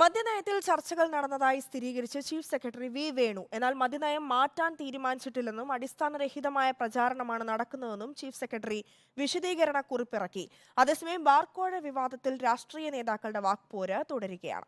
മദ്യനയത്തിൽ ചർച്ചകൾ നടന്നതായി സ്ഥിരീകരിച്ച് ചീഫ് സെക്രട്ടറി വി വേണു. എന്നാൽ മദ്യനയം മാറ്റാൻ തീരുമാനിച്ചിട്ടില്ലെന്നും അടിസ്ഥാനരഹിതമായ പ്രചാരണമാണ് നടക്കുന്നതെന്നും ചീഫ് സെക്രട്ടറി വിശദീകരണ കുറിപ്പിറക്കി അതേസമയം ബാർക്കോഴ വിവാദത്തിൽ രാഷ്ട്രീയ നേതാക്കളുടെ വാക്പോര് തുടരുകയാണ്.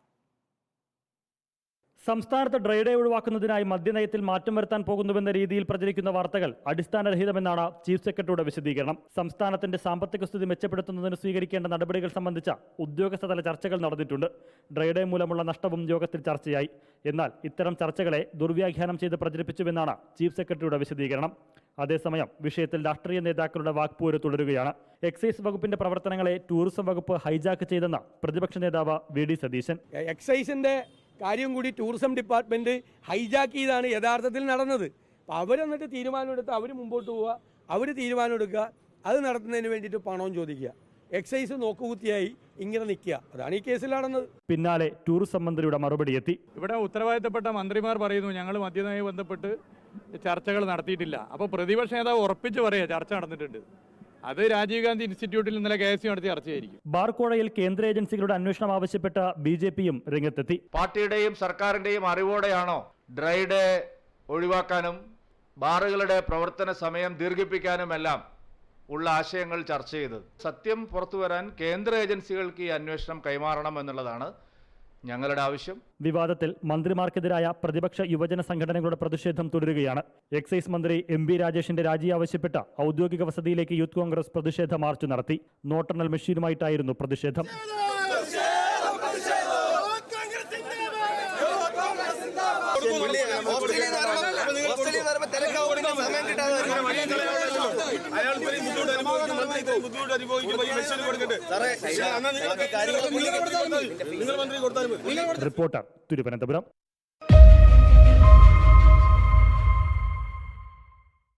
സംസ്ഥാനത്ത് ഡ്രൈ ഡേ ഒഴിവാക്കുന്നതിനായി മദ്യനയത്തിൽ മാറ്റം വരുത്താൻ പോകുന്നുവെന്ന രീതിയിൽ പ്രചരിക്കുന്ന വാർത്തകൾ അടിസ്ഥാനരഹിതമെന്നാണ് ചീഫ് സെക്രട്ടറിയുടെ വിശദീകരണം. സംസ്ഥാനത്തിന്റെ സാമ്പത്തിക സ്ഥിതി മെച്ചപ്പെടുത്തുന്നതിന് സ്വീകരിക്കേണ്ട നടപടികൾ സംബന്ധിച്ച ഉദ്യോഗസ്ഥതല ചർച്ചകൾ നടന്നിട്ടുണ്ട്. ഡ്രൈ ഡേ മൂലമുള്ള നഷ്ടവും യോഗത്തിൽ ചർച്ചയായി. എന്നാൽ ഇത്തരം ചർച്ചകളെ ദുർവ്യാഖ്യാനം ചെയ്ത് പ്രചരിപ്പിച്ചുവെന്നാണ് ചീഫ് സെക്രട്ടറിയുടെ വിശദീകരണം. അതേസമയം വിഷയത്തിൽ രാഷ്ട്രീയ നേതാക്കളുടെ വാക്പോര് തുടരുകയാണ്. എക്സൈസ് വകുപ്പിന്റെ പ്രവർത്തനങ്ങളെ ടൂറിസം വകുപ്പ് ഹൈജാക്ക് ചെയ്തെന്ന പ്രതിപക്ഷ നേതാവ് വി ഡി സതീശൻ. എക്സൈസിന്റെ കാര്യം കൂടി ടൂറിസം ഡിപ്പാർട്ട്മെന്റ് ഹൈജാക്ക് ചെയ്താണ് യഥാർത്ഥത്തിൽ നടന്നത്. അപ്പോൾ അവരെന്നിട്ട് തീരുമാനമെടുത്ത് അവർ മുമ്പോട്ട് പോവുക അവർ തീരുമാനമെടുക്കുക അത് നടത്തുന്നതിന് വേണ്ടിയിട്ട് പണവും ചോദിക്കുക. എക്സൈസ് നോക്കുകുത്തിയായി ഇങ്ങനെ നിൽക്കുക. അതാണ് ഈ കേസിൽ നടന്നത്. പിന്നാലെ ടൂറിസം മന്ത്രിയുടെ മറുപടി എത്തി. ഇവിടെ ഉത്തരവാദിത്തപ്പെട്ട മന്ത്രിമാർ പറയുന്നു ഞങ്ങൾ മദ്യനയവുമായി ബന്ധപ്പെട്ട് ചർച്ചകൾ നടത്തിയിട്ടില്ല. അപ്പോൾ പ്രതിപക്ഷ നേതാവ് ഉറപ്പിച്ച് പറയുക ചർച്ച നടന്നിട്ടുണ്ട്. അത് രാജീവ് ഗാന്ധി ഇൻസ്റ്റിറ്റ്യൂട്ടിൽ ഇന്നലെ കെ എസ് സി നടത്തിയ ചർച്ചയായിരിക്കും. ബാർക്കോഴയിൽ കേന്ദ്ര ഏജൻസികളുടെ അന്വേഷണം ആവശ്യപ്പെട്ട ബി ജെ പിയും രംഗത്തെത്തി. പാർട്ടിയുടെയും സർക്കാരിന്റെയും അറിവോടെയാണോ ഡ്രൈ ഡേ ഒഴിവാക്കാനും ബാറുകളുടെ പ്രവർത്തന സമയം ദീർഘിപ്പിക്കാനുമെല്ലാം ഉള്ള ആശയങ്ങൾ ചർച്ച ചെയ്തത്? സത്യം പുറത്തു വരാൻ കേന്ദ്ര ഏജൻസികൾക്ക് ഈ അന്വേഷണം കൈമാറണം എന്നുള്ളതാണ് ഞങ്ങളുടെ ആവശ്യം വിവാദത്തിൽ മന്ത്രിമാർക്കെതിരായ പ്രതിപക്ഷ യുവജന സംഘടനകളുടെ പ്രതിഷേധം തുടരുകയാണ്. എക്സൈസ് മന്ത്രി എം ബി രാജേഷിന്റെ രാജി ആവശ്യപ്പെട്ട ഔദ്യോഗിക വസതിയിലേക്ക് യൂത്ത് കോൺഗ്രസ് പ്രതിഷേധ മാർച്ച് നടത്തി. നോട്ടെണ്ണൽ മെഷീനുമായിട്ടായിരുന്നു പ്രതിഷേധം. അയാൾ ഇത്രയും ബുദ്ധിമുട്ട് അനുഭവിക്കും മന്ത്രി ഇത്രയും ബുദ്ധിമുട്ട് അനുഭവിക്കുമ്പോൾ ഈ മെഷീൻ കൊടുക്കട്ടെ നിങ്ങൾ നിങ്ങൾ മന്ത്രി കൊടുത്താൽ മതി. റിപ്പോർട്ടർ തിരുവനന്തപുരം.